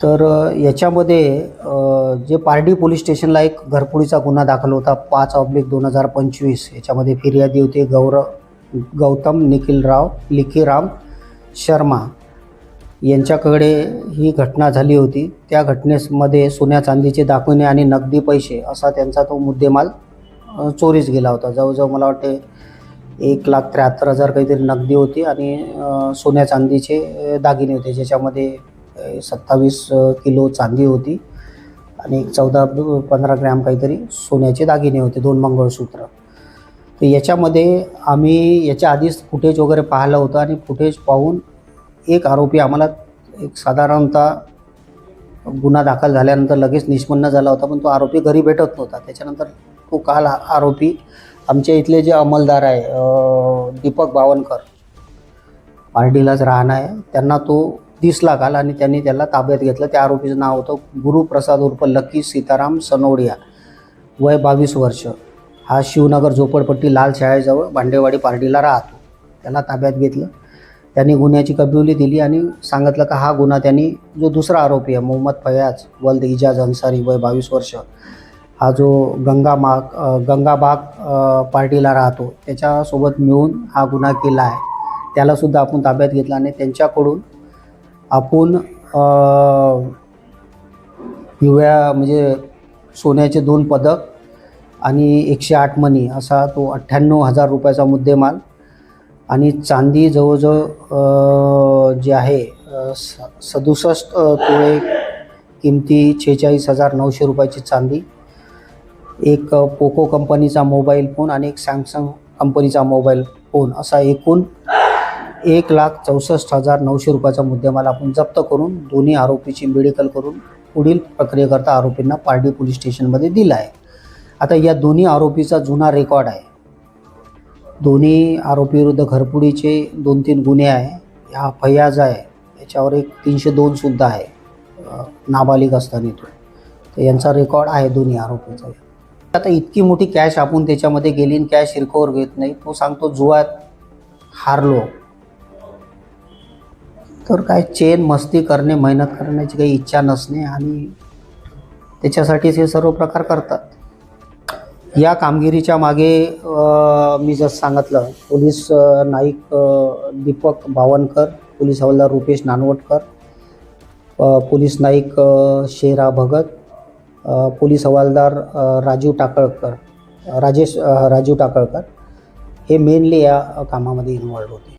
तर याच्यामध्ये जे पारडी पोलीस स्टेशनला एक घरपुडीचा गुन्हा दाखल होता पाच ऑब्लिक दोन हजार पंचवीस. याच्यामध्ये फिर्यादी होते गौरव गौतम निखिलराव लिखीराम शर्मा यांच्याकडे ही घटना झाली होती. त्या घटनेमध्ये सोन्या चांदीचे दाखवणे आणि नगदी पैसे असा त्यांचा तो मुद्देमाल चोरीस गेला होता. जवळजवळ मला वाटते एक लाख त्र्याहत्तर हजार काहीतरी नगदी होती आणि सोन्या चांदीचे दागिने होते ज्याच्यामध्ये सत्तावीस किलो चांदी होती आणि एक चौदा पंधरा ग्रॅम काहीतरी सोन्याचे दागिने होते दोन मंगळसूत्र. तर याच्यामध्ये आम्ही याच्या आधीच फुटेज वगैरे पाहिलं होतं आणि फुटेज पाहून एक आरोपी आम्हाला एक साधारणतः गुन्हा दाखल झाल्यानंतर लगेच निष्पन्न झाला होता पण तो आरोपी घरी भेटत नव्हता. त्याच्यानंतर तो काल आरोपी आमच्या इथले जे अंमलदार आहे दीपक बावनकर पार्टीलाच राहणं आहे. त्यांना तो दिसला काल आणि त्यांनी त्याला ताब्यात घेतलं. त्या आरोपीचं नाव होतं गुरुप्रसाद उर्फ लकी सीताराम सनोडिया. वय बावीस वर्ष. हा शिवनगर झोपडपट्टी लाल शाळेजवळ भांडेवाडी पार्टीला राहतो. त्याला ताब्यात घेतलं. त्यांनी गुन्ह्याची कबुली दिली आणि सांगितलं का हा गुन्हा त्यांनी जो दुसरा आरोपी आहे मोहम्मद फयाज वल्द इजाज अन्सारी वय बावीस वर्ष हा जो गंगामाग माग गंगाबाग पार्टीला राहतो त्याच्यासोबत मिळून हा गुन्हा केला आहे. त्यालासुद्धा आपण ताब्यात घेतला आणि त्यांच्याकडून आपण पिवळ्या म्हणजे सोन्याचे दोन पदक आणि एकशे आठ मणी असा तो अठ्ठ्याण्णव हजार रुपयाचा मुद्देमाल. आणि चांदी जवळजवळ जे आहे स सदुसष्ट तोळे किमती छेचाळीस हजार नऊशे रुपयाची चांदी. एक पोको कंपनीचा मोबाईल फोन आणि एक सॅमसंग कंपनीचा मोबाईल फोन असा एकूण एक लाख चौसष्ट हजार नऊशे रुपयाचा मुद्देमाल आपण जप्त करून दोन्ही आरोपीची मेडिकल करून पुढील प्रक्रियेकरता आरोपींना पारडी पोलीस स्टेशनमध्ये दिला आहे. आता या दोन्ही आरोपीचा जुना रेकॉर्ड आहे. दोन्ही आरोपीविरुद्ध घरपुडीचे दोन तीन गुन्हे आहे. हा फयाज आहे याच्यावर एक तीनशे दोनसुद्धा आहे नाबालिग असताना तो. तर यांचा रेकॉर्ड आहे दोन्ही आरोपीचा. आता इतकी मोठी कॅश आपण त्याच्यामध्ये गेली आणि कॅश रिकवर घेत नाही तो सांगतो जुआत हारलो. तर काय चेन मस्ती करणे मेहनत करण्याची काही इच्छा नसणे आणि त्याच्यासाठीच हे सर्व प्रकार करतात. या कामगिरीच्या मागे मी जसं सांगितलं पोलीस नाईक दीपक बावनकर पोलीस हवालदार रुपेश नानवटकर पोलीस नाईक शेरा भगत पोलीस हवालदार राजीव टाकळकर राजेश राजीव टाकळकर हे मेनली या कामामध्ये इन्वॉल्ड होते.